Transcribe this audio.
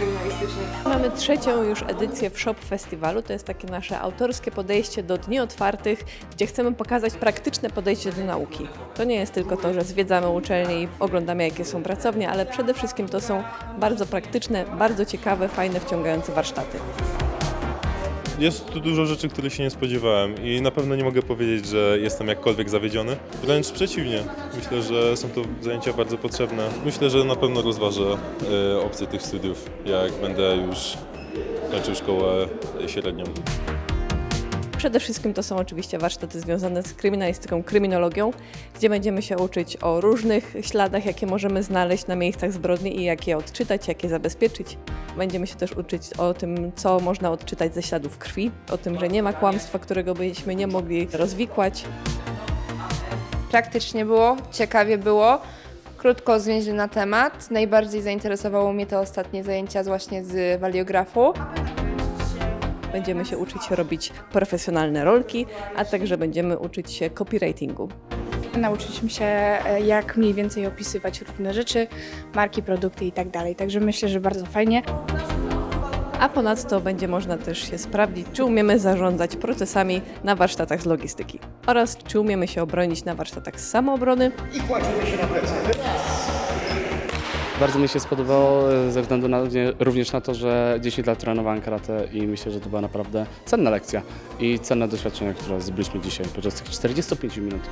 kryminalistycznych. Mamy trzecią już edycję w Shop Festiwalu. To jest takie nasze autorskie podejście do Dni Otwartych, gdzie chcemy pokazać praktyczne podejście do nauki. To nie jest tylko to, że zwiedzamy uczelnie i oglądamy, jakie są pracownie, ale przede wszystkim to są bardzo praktyczne, bardzo ciekawe, fajne, wciągające warsztaty. Jest tu dużo rzeczy, których się nie spodziewałem i na pewno nie mogę powiedzieć, że jestem jakkolwiek zawiedziony. Wręcz przeciwnie. Myślę, że są to zajęcia bardzo potrzebne. Myślę, że na pewno rozważę e, opcję tych studiów, jak będę już kończył szkołę średnią. Przede wszystkim to są oczywiście warsztaty związane z kryminalistyką, kryminologią, gdzie będziemy się uczyć o różnych śladach, jakie możemy znaleźć na miejscach zbrodni i jak je odczytać, jak je zabezpieczyć. Będziemy się też uczyć o tym, co można odczytać ze śladów krwi, o tym, że nie ma kłamstwa, którego byśmy nie mogli rozwikłać. Praktycznie było, ciekawie było. Krótko zwięźle na temat. Najbardziej zainteresowało mnie te ostatnie zajęcia właśnie z waliografu. Będziemy się uczyć robić profesjonalne rolki, a także będziemy uczyć się copywritingu. Nauczyliśmy się, e, jak mniej więcej opisywać różne rzeczy, marki, produkty i tak dalej. Także myślę, że bardzo fajnie. A ponadto będzie można też się sprawdzić, czy umiemy zarządzać procesami na warsztatach z logistyki oraz czy umiemy się obronić na warsztatach z samoobrony. Bardzo mi się spodobało e, ze względu na, również na to, że 10 lat trenowałem karate i myślę, że to była naprawdę cenna lekcja i cenne doświadczenie, które zbyliśmy dzisiaj podczas tych 45 minut.